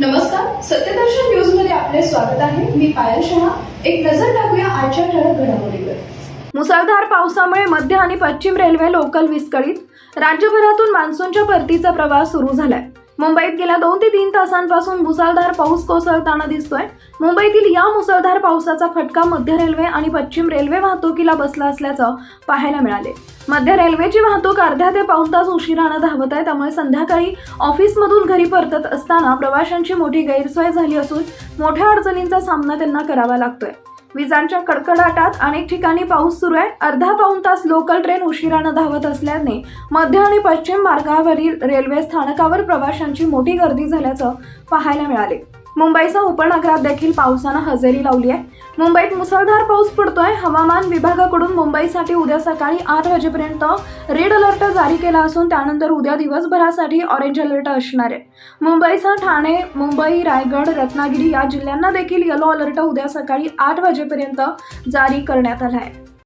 नमस्कार सत्यदर्शन न्यूजमध्ये आपले स्वागत आहे. मी पायल शहा. एक नजर टाकूया आजच्या ठळक घडामोडीवर. मुसळधार पावसामुळे मध्य आणि पश्चिम रेल्वे लोकल विस्कळीत. राज्यभरातून मान्सूनच्या परतीचा प्रवास सुरू झालाय. मुंबईत गेल्या दोन ते तीन तासांपासून मुसळधार पाऊस कोसळताना दिसतोय. मुंबईतील या मुसळधार पावसाचा फटका मध्य रेल्वे आणि पश्चिम रेल्वे वाहतुकीला बसला असल्याचं पाहायला मिळाले. मध्य रेल्वेची वाहतूक अर्ध्या ते पाऊण तास उशिरानं धावत आहे त्यामुळे संध्याकाळी ऑफिसमधून घरी परतत असताना प्रवाशांची मोठी गैरसोय झाली असून मोठ्या अडचणींचा सामना त्यांना करावा लागतोय. विजांच्या कडकडाटात अनेक ठिकाणी पाऊस सुरू आहे. अर्धा पाऊण तास लोकल ट्रेन उशिरानं धावत असल्याने मध्य आणि पश्चिम मार्गावरील रेल्वे स्थानकावर प्रवाशांची मोठी गर्दी झाल्याचं पाहायला मिळाले. मुंबईसह उपनगरात देखील पावसानं हजेरी लावली आहे. मुंबईत मुसळधार पाऊस पडतोय. हवामान विभागाकडून मुंबईसाठी उद्या सकाळी आठ वाजेपर्यंत रेड अलर्ट जारी केला असून त्यानंतर उद्या दिवसभरासाठी ऑरेंज अलर्ट असणार आहे. मुंबईसह ठाणे मुंबई रायगड रत्नागिरी या जिल्ह्यांना देखील येलो अलर्ट उद्या सकाळी आठ वाजेपर्यंत जारी करण्यात आला आहे.